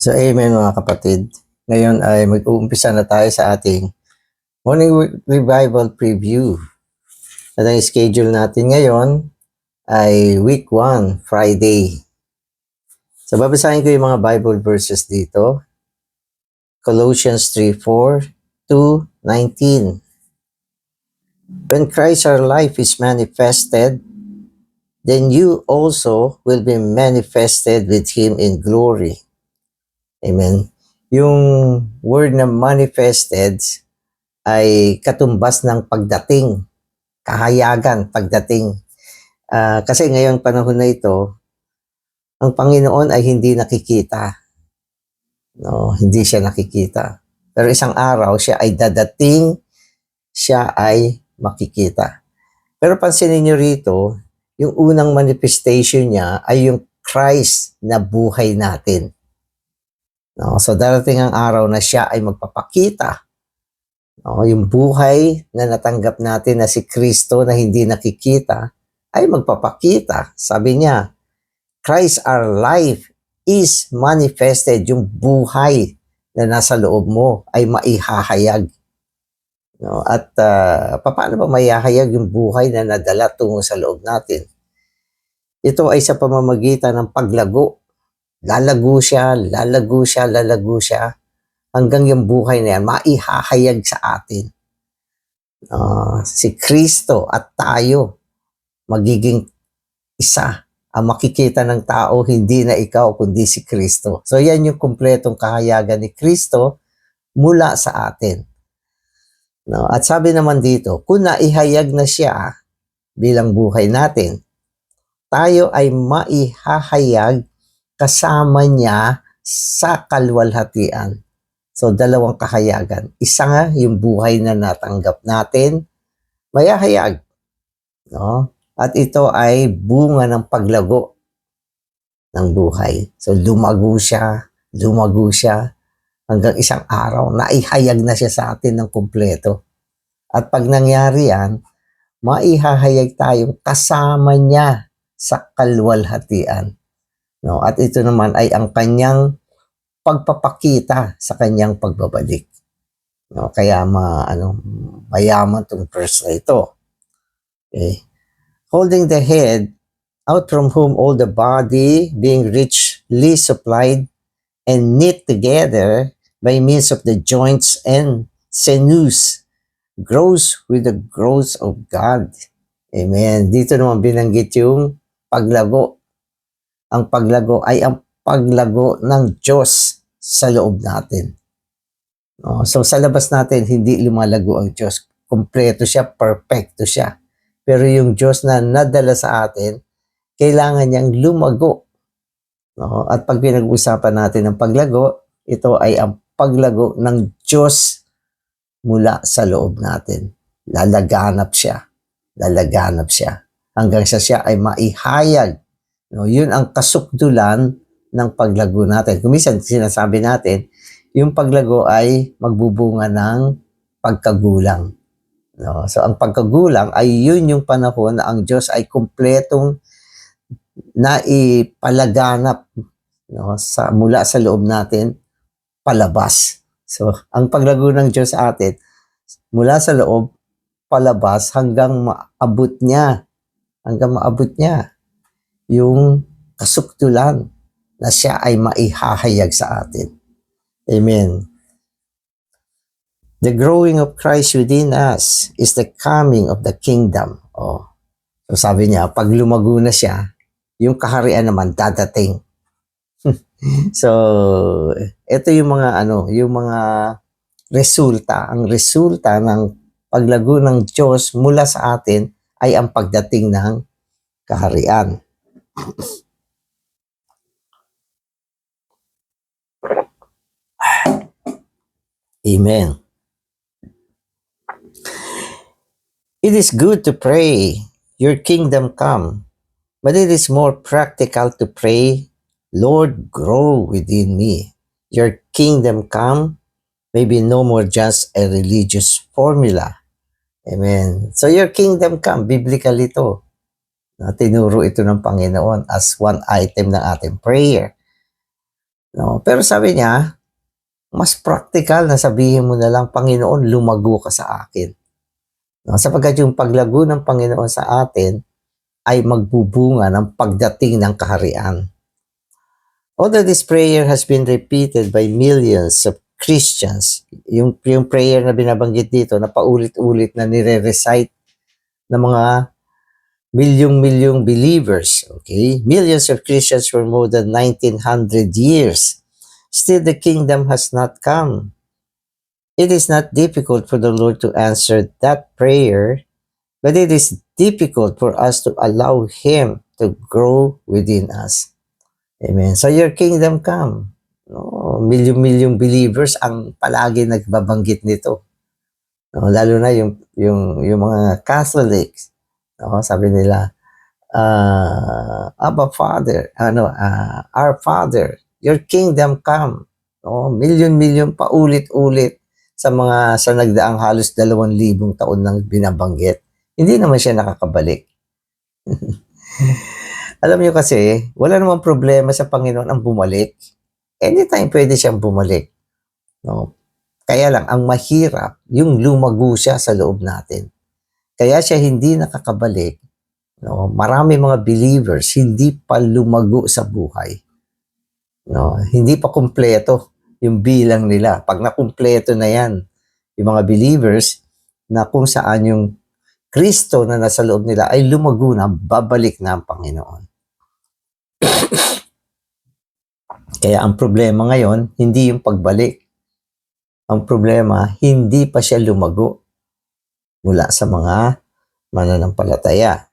So amen mga kapatid. Ngayon ay mag-uumpisa na tayo sa ating morning revival preview. At ang schedule natin ngayon ay week 1, Friday. So babasahin ko yung mga Bible verses dito. Colossians 3:4 to 19. When Christ our life is manifested, then you also will be manifested with Him in glory. Amen. Yung word na manifested ay katumbas ng pagdating, kahayagan, pagdating. Ah, kasi ngayong panahon na ito, ang Panginoon ay hindi nakikita. No, hindi siya nakikita. Pero isang araw siya ay dadating, siya ay makikita. Pero pansinin niyo rito, yung unang manifestation niya ay yung Christ na buhay natin. No, so darating ang araw na siya ay magpapakita. No, yung buhay na natanggap natin na si Kristo na hindi nakikita ay magpapakita. Sabi niya, Christ our life is manifested. Yung buhay na nasa loob mo ay maihahayag. No, at uh, paano ba maihahayag yung buhay na nadala tungo sa loob natin? Ito ay sa pamamagitan ng paglago lalago siya, lalago siya, lalago siya, hanggang yung buhay na yan, maihahayag sa atin. Uh, si Kristo at tayo, magiging isa. Ang makikita ng tao, hindi na ikaw, kundi si Kristo. So yan yung kumpletong kahayagan ni Kristo mula sa atin. No? At sabi naman dito, kung naihayag na siya bilang buhay natin, tayo ay maihahayag kasama niya sa kalwalhatian. So, dalawang kahayagan. Isa nga, yung buhay na natanggap natin, mayahayag. No? At ito ay bunga ng paglago ng buhay. So, lumago siya, lumago siya, hanggang isang araw, naihayag na siya sa atin ng kumpleto. At pag nangyari yan, maihahayag tayong kasama niya sa kalwalhatian. No? At ito naman ay ang kanyang pagpapakita sa kanyang pagbabalik. No? Kaya ma, ano, mayaman tong verse na ito. Okay. Holding the head, out from whom all the body, being richly supplied and knit together by means of the joints and sinews, grows with the growth of God. Amen. Dito naman binanggit yung paglago ang paglago ay ang paglago ng Diyos sa loob natin. No? So sa labas natin, hindi lumalago ang Diyos. Kompleto siya, perfecto siya. Pero yung Diyos na nadala sa atin, kailangan niyang lumago. No? At pag pinag-usapan natin ng paglago, ito ay ang paglago ng Diyos mula sa loob natin. Lalaganap siya. Lalaganap siya. Hanggang sa siya ay maihayag No, yun ang kasukdulan ng paglago natin. Kumisan sinasabi natin, yung paglago ay magbubunga ng pagkagulang. No, so ang pagkagulang ay yun yung panahon na ang Diyos ay kumpletong naipalaganap no, sa, mula sa loob natin palabas. So, ang paglago ng Diyos atin, mula sa loob, palabas hanggang maabot niya. Hanggang maabot niya yung kasuktulan na siya ay maihahayag sa atin. Amen. The growing of Christ within us is the coming of the kingdom. Oh. So sabi niya, pag lumago na siya, yung kaharian naman dadating. so, ito yung mga ano, yung mga resulta. Ang resulta ng paglago ng Diyos mula sa atin ay ang pagdating ng kaharian. Amen. It is good to pray, Your kingdom come, but it is more practical to pray, Lord, grow within me. Your kingdom come may be no more just a religious formula. Amen. So your kingdom come, biblically ito na tinuro ito ng Panginoon as one item ng ating prayer. No? Pero sabi niya, mas practical na sabihin mo na lang, Panginoon, lumago ka sa akin. No? Sapagkat yung paglago ng Panginoon sa atin ay magbubunga ng pagdating ng kaharian. Although this prayer has been repeated by millions of Christians, yung, yung prayer na binabanggit dito na paulit-ulit na nire-recite ng mga milyong-milyong believers, okay? Millions of Christians for more than 1900 years. Still, the kingdom has not come. It is not difficult for the Lord to answer that prayer, but it is difficult for us to allow Him to grow within us. Amen. So, your kingdom come. No, milyong-milyong believers ang palagi nagbabanggit nito. No, lalo na yung, yung, yung mga Catholics. No, sabi nila, uh, Abba Father, ano, ah, Our Father, Your kingdom come. No, milyon-milyon pa ulit-ulit sa mga sa nagdaang halos dalawang libong taon nang binabanggit. Hindi naman siya nakakabalik. Alam niyo kasi, wala namang problema sa Panginoon ang bumalik. Anytime pwede siyang bumalik. No? Kaya lang, ang mahirap, yung lumago siya sa loob natin. Kaya siya hindi nakakabalik. No? Marami mga believers hindi pa lumago sa buhay. No? Hindi pa kumpleto yung bilang nila. Pag nakumpleto na yan, yung mga believers, na kung saan yung Kristo na nasa loob nila ay lumago na, babalik na ang Panginoon. Kaya ang problema ngayon, hindi yung pagbalik. Ang problema, hindi pa siya lumago mula sa mga mananampalataya.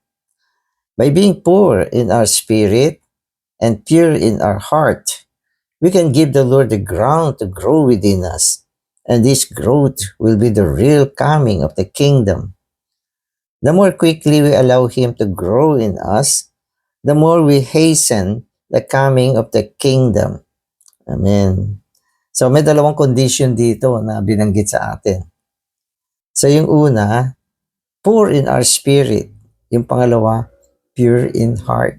By being poor in our spirit and pure in our heart, we can give the Lord the ground to grow within us. And this growth will be the real coming of the kingdom. The more quickly we allow Him to grow in us, the more we hasten the coming of the kingdom. Amen. So may dalawang condition dito na binanggit sa atin. So yung una, poor in our spirit. Yung pangalawa, pure in heart.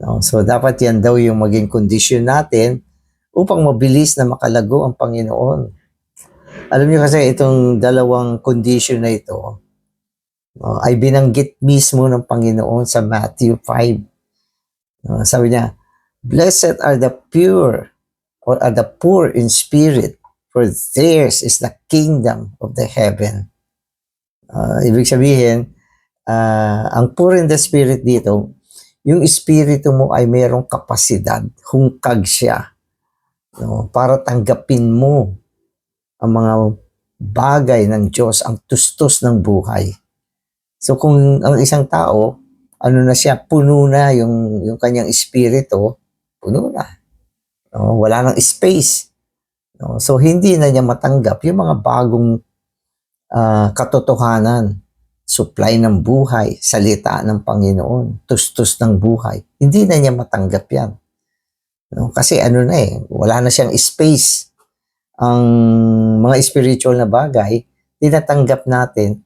No? So dapat yan daw yung maging condition natin upang mabilis na makalago ang Panginoon. Alam niyo kasi itong dalawang condition na ito no, ay binanggit mismo ng Panginoon sa Matthew 5. No, sabi niya, Blessed are the pure or are the poor in spirit, for theirs is the kingdom of the heaven. Ah, ibig sabihin, ah, ang poor in the spirit dito, yung espiritu mo ay mayroong kapasidad, hungkag siya, no, para tanggapin mo ang mga bagay ng Diyos, ang tustos ng buhay. So kung ang isang tao, ano na siya, puno na yung, yung kanyang espiritu, puno na. No, wala nang space. No, so hindi na niya matanggap yung mga bagong ah, katotohanan, supply ng buhay, salita ng Panginoon, tustos ng buhay. Hindi na niya matanggap yan. No, kasi ano na eh, wala na siyang space. Ang mga spiritual na bagay, tinatanggap natin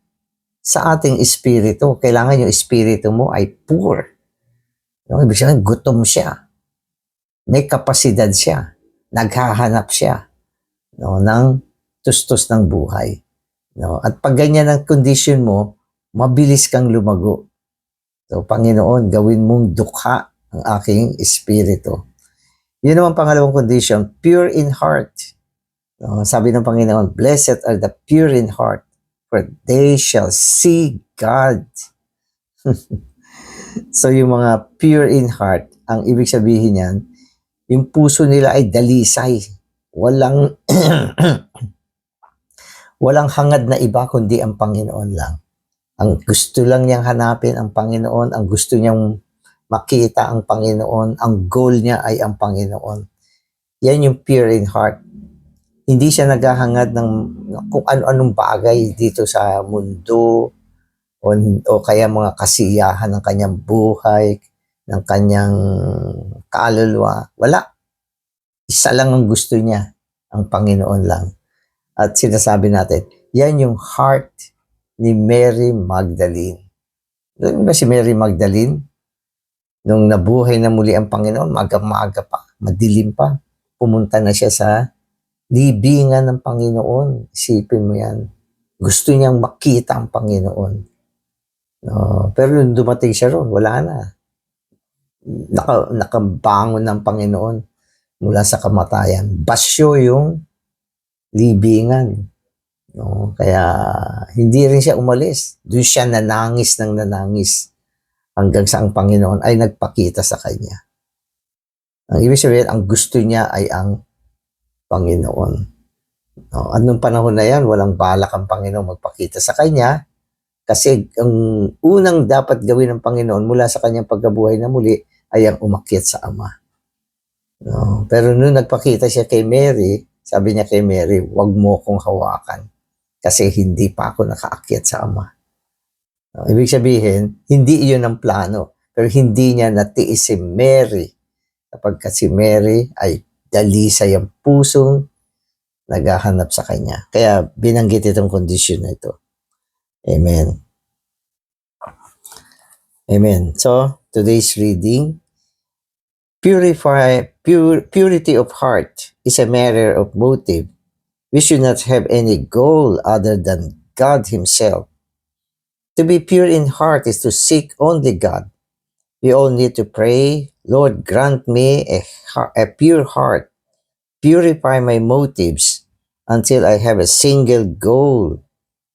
sa ating espiritu. Kailangan yung espiritu mo ay poor. No, ibig sabihin, gutom siya. May kapasidad siya. Naghahanap siya no, ng tustos ng buhay. No? At pag ganyan ang condition mo, mabilis kang lumago. So, Panginoon, gawin mong dukha ang aking espiritu. Yun naman pangalawang condition, pure in heart. No? Sabi ng Panginoon, blessed are the pure in heart, for they shall see God. so, yung mga pure in heart, ang ibig sabihin niyan, yung puso nila ay dalisay. Walang walang hangad na iba kundi ang Panginoon lang. Ang gusto lang niyang hanapin ang Panginoon, ang gusto niyang makita ang Panginoon, ang goal niya ay ang Panginoon. Yan yung pure in heart. Hindi siya naghahangad ng kung ano-anong bagay dito sa mundo o, o kaya mga kasiyahan ng kanyang buhay, ng kanyang kaluluwa. Wala. Isa lang ang gusto niya, ang Panginoon lang. At sinasabi natin, yan yung heart ni Mary Magdalene. Alam ba si Mary Magdalene? Nung nabuhay na muli ang Panginoon, maga-maga pa, madilim pa. pumunta na siya sa libingan ng Panginoon. Isipin mo yan. Gusto niyang makita ang Panginoon. No, pero nung dumating siya ron, wala na. Naka, nakabangon ng Panginoon mula sa kamatayan. Basyo yung libingan. No, kaya hindi rin siya umalis. Doon siya nanangis ng nanangis hanggang sa ang Panginoon ay nagpakita sa kanya. Ang ibig sabihin, ang gusto niya ay ang Panginoon. No, at nung panahon na yan, walang balak ang Panginoon magpakita sa kanya kasi ang unang dapat gawin ng Panginoon mula sa kanyang pagkabuhay na muli ay ang umakyat sa Ama. No, pero nung nagpakita siya kay Mary, sabi niya kay Mary, wag mo kong hawakan kasi hindi pa ako nakaakyat sa Ama. No, ibig sabihin, hindi iyon ang plano. Pero hindi niya natiis si Mary sapagkat si Mary ay dalisay ang pusong naghahanap sa kanya. Kaya binanggit itong kondisyon na ito. Amen. Amen. So, today's reading, purify, pure, purity of heart is a matter of motive. We should not have any goal other than God Himself. To be pure in heart is to seek only God. We all need to pray, Lord, grant me a, a pure heart. Purify my motives until I have a single goal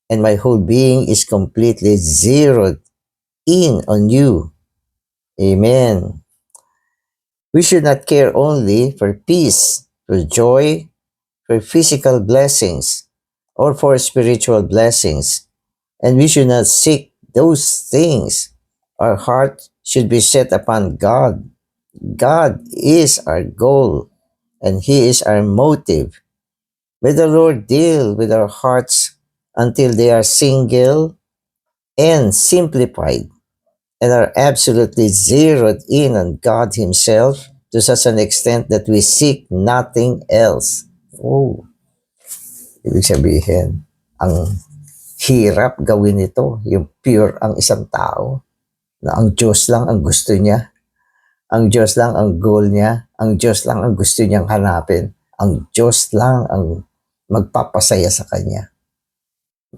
and my whole being is completely zeroed in on you. Amen. We should not care only for peace, for joy, for physical blessings, or for spiritual blessings. And we should not seek those things. Our heart should be set upon God. God is our goal, and He is our motive. May the Lord deal with our hearts until they are single and simplified and are absolutely zeroed in on God Himself to such an extent that we seek nothing else. Oh, ibig sabihin, ang hirap gawin ito, yung pure ang isang tao, na ang Diyos lang ang gusto niya, ang Diyos lang ang goal niya, ang Diyos lang ang gusto niyang hanapin, ang Diyos lang ang magpapasaya sa Kanya.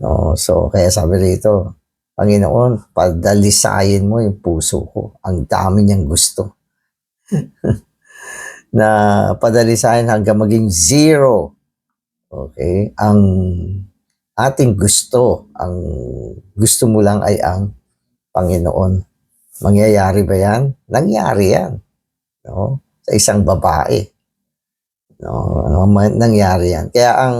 No, so, kaya sabi rito, Panginoon, padalisayin mo yung puso ko. Ang dami niyang gusto. na padalisayin hanggang maging zero. Okay? Ang ating gusto, ang gusto mo lang ay ang Panginoon. Mangyayari ba yan? Nangyari yan. No? Sa isang babae. No? Ano, nangyari yan. Kaya ang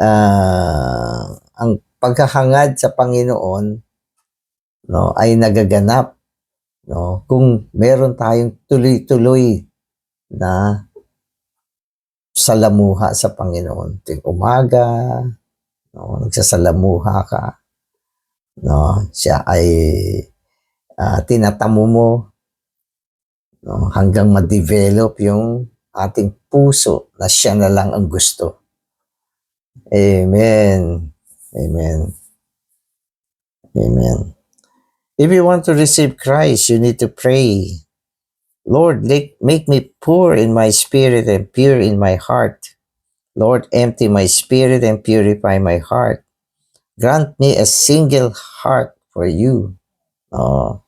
ah, ang paghahangad sa Panginoon no ay nagaganap no? Kung meron tayong tuloy-tuloy na salamuha sa Panginoon. Tuwing umaga no? Nagsasalamuha ka no? Siya ay ah, tinatamo mo no? Hanggang ma-develop yung ating puso na siya na lang ang gusto. Amen. Amen. Amen. If you want to receive Christ, you need to pray. Lord, make, make me poor in my spirit and pure in my heart. Lord, empty my spirit and purify my heart. Grant me a single heart for you. Oh.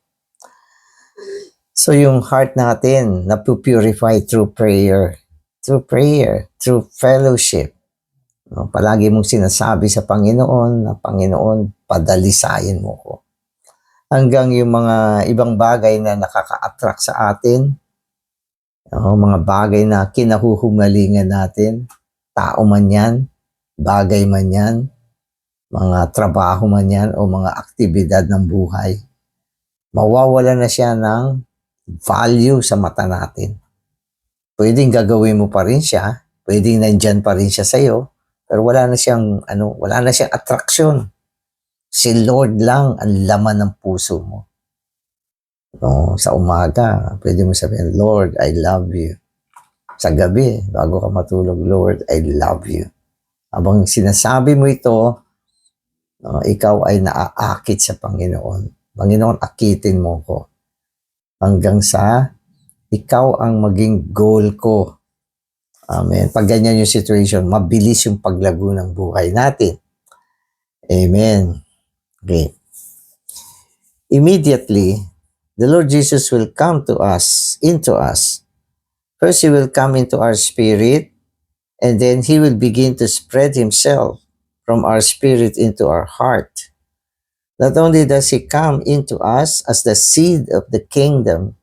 So yung heart natin na purify through prayer, through prayer, through fellowship. No, palagi mong sinasabi sa Panginoon na Panginoon, padalisayin mo ko. Hanggang yung mga ibang bagay na nakaka-attract sa atin, no, mga bagay na kinahuhumalingan natin, tao man yan, bagay man yan, mga trabaho man yan o mga aktibidad ng buhay, mawawala na siya ng value sa mata natin. Pwedeng gagawin mo pa rin siya, pwedeng nandyan pa rin siya sa'yo, pero wala na siyang ano, wala na siyang attraction. Si Lord lang ang laman ng puso mo. No, sa umaga, pwede mo sabihin, Lord, I love you. Sa gabi, bago ka matulog, Lord, I love you. Habang sinasabi mo ito, no, ikaw ay naaakit sa Panginoon. Panginoon, akitin mo ko. Hanggang sa ikaw ang maging goal ko Amen. Pag ganyan yung situation, mabilis yung paglago ng buhay natin. Amen. Okay. Immediately, the Lord Jesus will come to us, into us. First, He will come into our spirit, and then He will begin to spread Himself from our spirit into our heart. Not only does He come into us as the seed of the kingdom,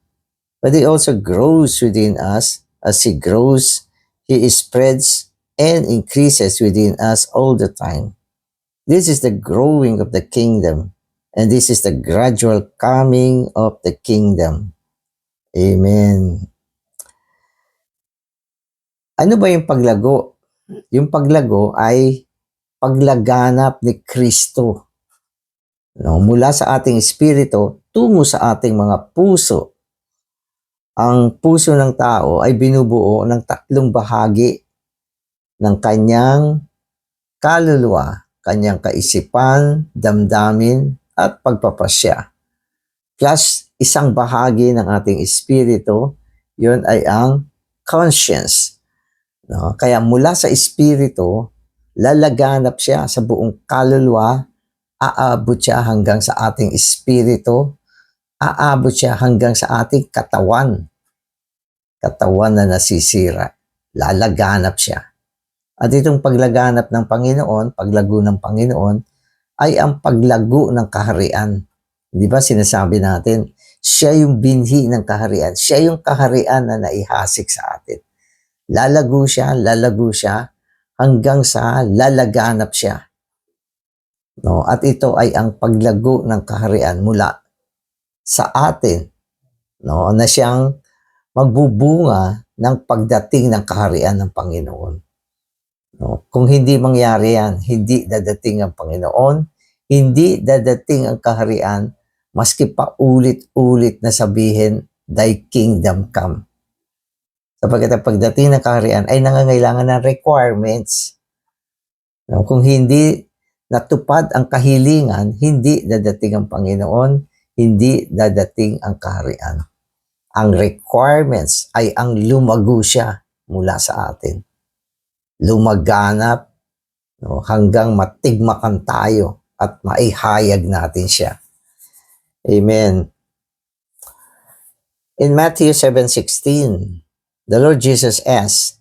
but He also grows within us. As He grows, He spreads and increases within us all the time. This is the growing of the kingdom, and this is the gradual coming of the kingdom. Amen. Ano ba yung paglago? Yung paglago ay paglaganap ni Kristo. No, mula sa ating espiritu tungo sa ating mga puso. Ang puso ng tao ay binubuo ng tatlong bahagi ng kanyang kaluluwa, kanyang kaisipan, damdamin, at pagpapasya. Plus, isang bahagi ng ating espiritu, yun ay ang conscience. No? Kaya mula sa espiritu, lalaganap siya sa buong kaluluwa, aabot siya hanggang sa ating espiritu, aabot siya hanggang sa ating katawan. Katawan na nasisira. Lalaganap siya. At itong paglaganap ng Panginoon, paglago ng Panginoon, ay ang paglago ng kaharian. Di ba sinasabi natin, siya yung binhi ng kaharian. Siya yung kaharian na naihasik sa atin. Lalago siya, lalago siya, hanggang sa lalaganap siya. No, at ito ay ang paglago ng kaharian mula sa atin no, na siyang magbubunga ng pagdating ng kaharian ng Panginoon. No, kung hindi mangyari yan, hindi dadating ang Panginoon, hindi dadating ang kaharian, maski pa ulit-ulit na sabihin, Thy kingdom come. Sapagkat ang pagdating ng kaharian ay nangangailangan ng requirements. No, kung hindi natupad ang kahilingan, hindi dadating ang Panginoon, hindi dadating ang kaharian. Ang requirements ay ang lumago siya mula sa atin. Lumaganap no, hanggang matigmakan tayo at maihayag natin siya. Amen. In Matthew 7:16, the Lord Jesus asked,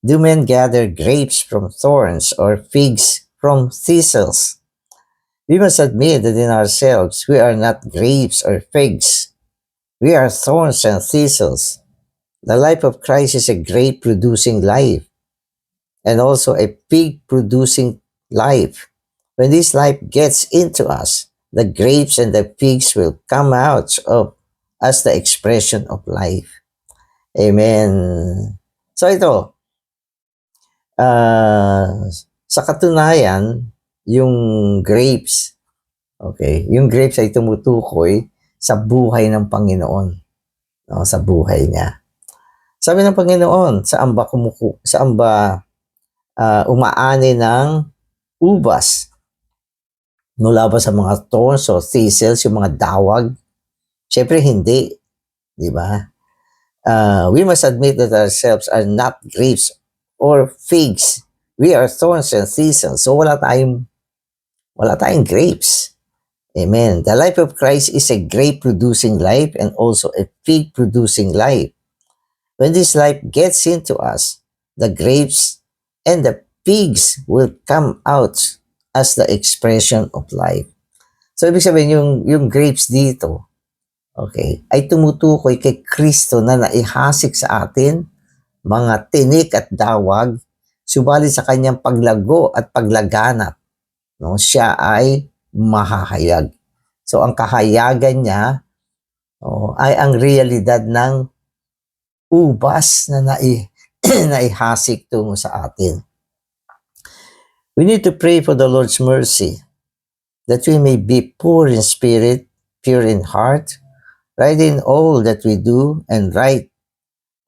Do men gather grapes from thorns or figs from thistles? We must admit that in ourselves we are not grapes or figs. We are thorns and thistles. The life of Christ is a grape producing life and also a fig producing life. When this life gets into us, the grapes and the figs will come out of as the expression of life. Amen. So ito, ah, sa katunayan, yung grapes, okay, yung grapes ay tumutukoy sa buhay ng Panginoon. No, sa buhay niya. Sabi ng Panginoon, saan ba kumuku, saan ba ah, umaani ng ubas? Mula ba sa mga thorns o thistles, yung mga dawag? Siyempre hindi. Di ba? Uh, we must admit that ourselves are not grapes or figs. We are thorns and thistles. So wala tayong wala tayong grapes. Amen. The life of Christ is a grape-producing life and also a fig-producing life. When this life gets into us, the grapes and the figs will come out as the expression of life. So, ibig sabihin, yung, yung grapes dito, okay, ay tumutukoy kay Kristo na naihasik sa atin, mga tinik at dawag, subalit sa kanyang paglago at paglaganap, no, siya ay mahahayag. So, ang kahayagan niya oh, ay ang realidad ng ubas na nai, naihasik tungo sa atin. We need to pray for the Lord's mercy that we may be poor in spirit, pure in heart, right in all that we do, and right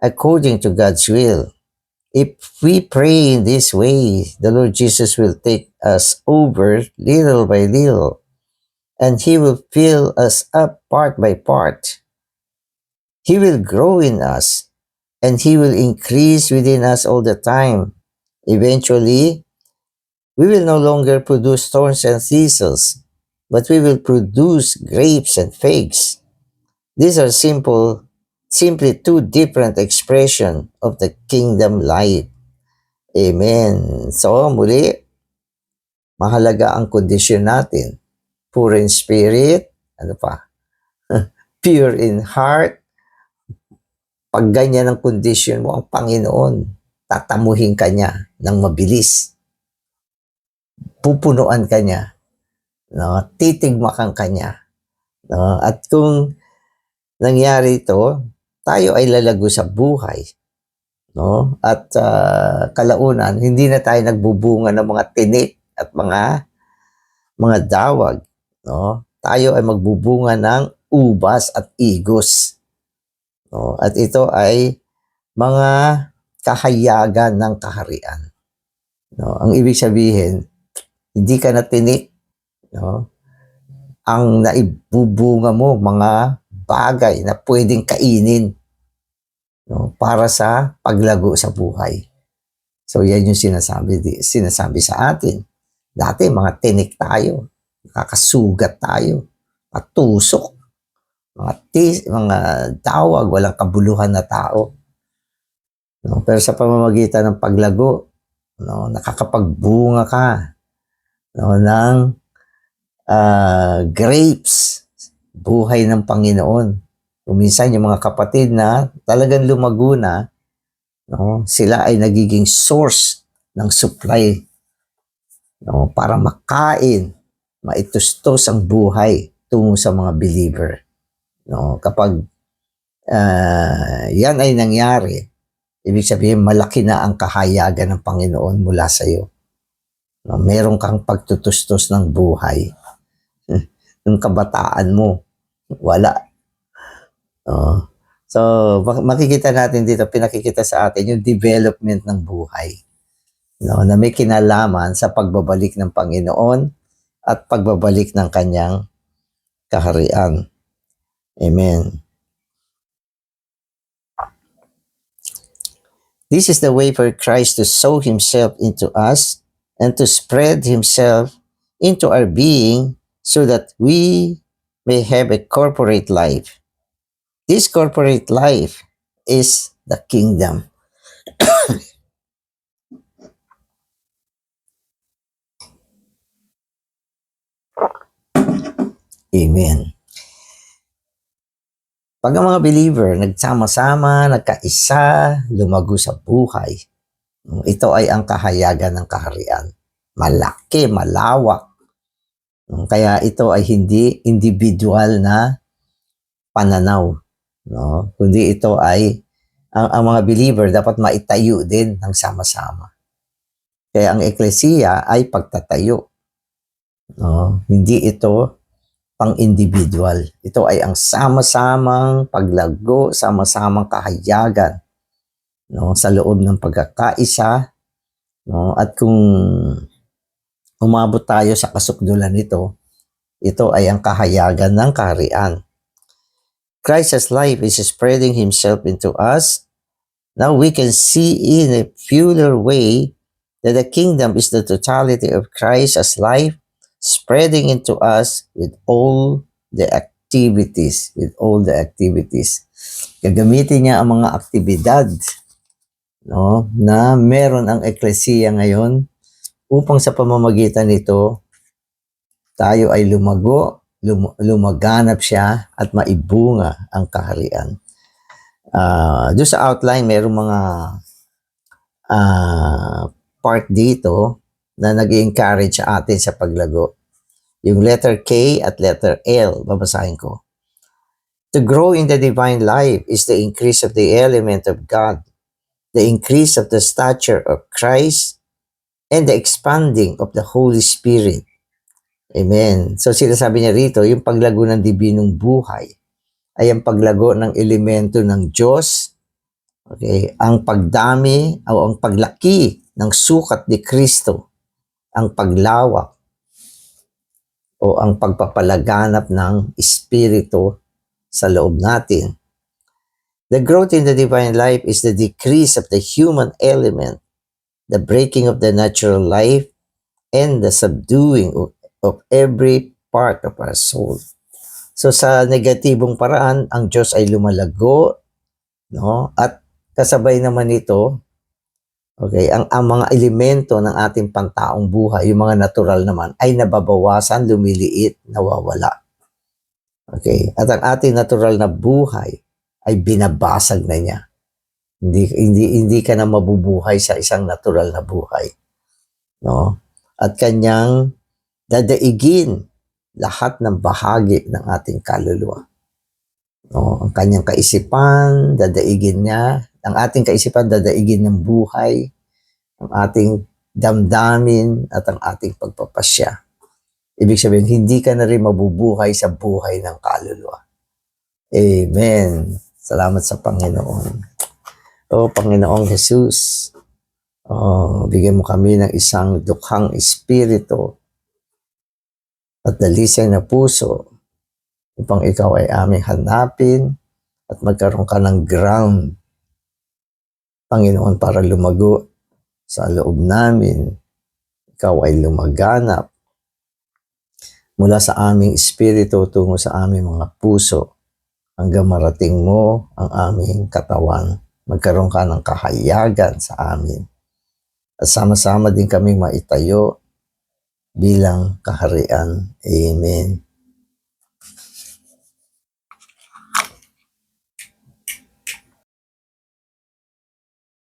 according to God's will. If we pray in this way, the Lord Jesus will take us over little by little, and He will fill us up part by part. He will grow in us and He will increase within us all the time. Eventually, we will no longer produce thorns and thistles, but we will produce grapes and figs. These are simple, simply two different expression of the kingdom life. Amen. So, muli, mahalaga ang kondisyon natin. Poor in spirit, ano pa? Pure in heart. Pag ganyan ang kondisyon mo, ang Panginoon, tatamuhin ka niya ng mabilis. Pupunuan ka niya. No? Titigmakan ka niya. No? At kung nangyari ito, tayo ay lalago sa buhay. No? At ah, kalaunan, hindi na tayo nagbubunga ng mga tinik at mga mga dawag. No? Tayo ay magbubunga ng ubas at igos. No? At ito ay mga kahayagan ng kaharian. No? Ang ibig sabihin, hindi ka na tinik. No? Ang naibubunga mo, mga bagay na pwedeng kainin no? para sa paglago sa buhay. So yan yung sinasabi, sinasabi sa atin. Dati mga tinik tayo, nakakasugat tayo, patusok, mga, tis, mga tawag, walang kabuluhan na tao. No? Pero sa pamamagitan ng paglago, no, nakakapagbunga ka no, ng ah, grapes, buhay ng Panginoon. Kung minsan yung mga kapatid na talagang lumago na, no, sila ay nagiging source ng supply no, para makain, maitustos ang buhay tungo sa mga believer. No, kapag ah, yan ay nangyari, ibig sabihin malaki na ang kahayagan ng Panginoon mula sa iyo. No, meron kang pagtutustos ng buhay. Yung kabataan mo, wala. No? So, mak- makikita natin dito, pinakikita sa atin yung development ng buhay. No, na may kinalaman sa pagbabalik ng Panginoon at pagbabalik ng kanyang kaharian. Amen. This is the way for Christ to sow himself into us and to spread himself into our being so that we may have a corporate life. This corporate life is the kingdom. Amen. Pag ang mga believer nagsama-sama, nagkaisa, lumago sa buhay, ito ay ang kahayagan ng kaharian. Malaki, malawak. Kaya ito ay hindi individual na pananaw. No? Kundi ito ay ang, ang mga believer dapat maitayo din ng sama-sama. Kaya ang eklesiya ay pagtatayo. No? Hindi ito pang individual. Ito ay ang sama-samang paglago, sama-samang kahayagan no, sa loob ng pagkakaisa. No? At kung umabot tayo sa kasukdulan nito, ito ay ang kahayagan ng kaharian. Christ's life is spreading himself into us. Now we can see in a fuller way that the kingdom is the totality of Christ as life spreading into us with all the activities, with all the activities. Gagamitin niya ang mga aktibidad no, na meron ang eklesiya ngayon upang sa pamamagitan nito tayo ay lumago, lum- lumaganap siya at maibunga ang kaharian. Ah, doon sa outline, merong mga ah, part dito na nag encourage atin sa paglago. Yung letter K at letter L, babasahin ko. To grow in the divine life is the increase of the element of God, the increase of the stature of Christ, and the expanding of the Holy Spirit. Amen. So sinasabi niya rito, yung paglago ng dibinong buhay ay ang paglago ng elemento ng Diyos, okay, ang pagdami o ang paglaki ng sukat ni Kristo, ang paglawak o ang pagpapalaganap ng Espiritu sa loob natin. The growth in the divine life is the decrease of the human element, the breaking of the natural life, and the subduing of, every part of our soul. So sa negatibong paraan, ang Diyos ay lumalago, no? At kasabay naman ito, okay, ang, ang mga elemento ng ating pantaong buhay, yung mga natural naman, ay nababawasan, lumiliit, nawawala. Okay, at ang ating natural na buhay ay binabasag na niya. Hindi hindi hindi ka na mabubuhay sa isang natural na buhay. No? At kanyang dadaigin lahat ng bahagi ng ating kaluluwa. No, ang kanyang kaisipan, dadaigin niya, ang ating kaisipan dadaigin ng buhay, ang ating damdamin at ang ating pagpapasya. Ibig sabihin, hindi ka na rin mabubuhay sa buhay ng kaluluwa. Amen. Salamat sa Panginoon. O Panginoong Jesus, oh, bigyan mo kami ng isang dukhang espiritu at dalisay na puso upang ikaw ay aming hanapin at magkaroon ka ng ground, Panginoon, para lumago sa loob namin. Ikaw ay lumaganap mula sa aming espiritu tungo sa aming mga puso hanggang marating mo ang aming katawan. Magkaroon ka ng kahayagan sa amin. At sama-sama din kaming maitayo bilang kaharian. Amen.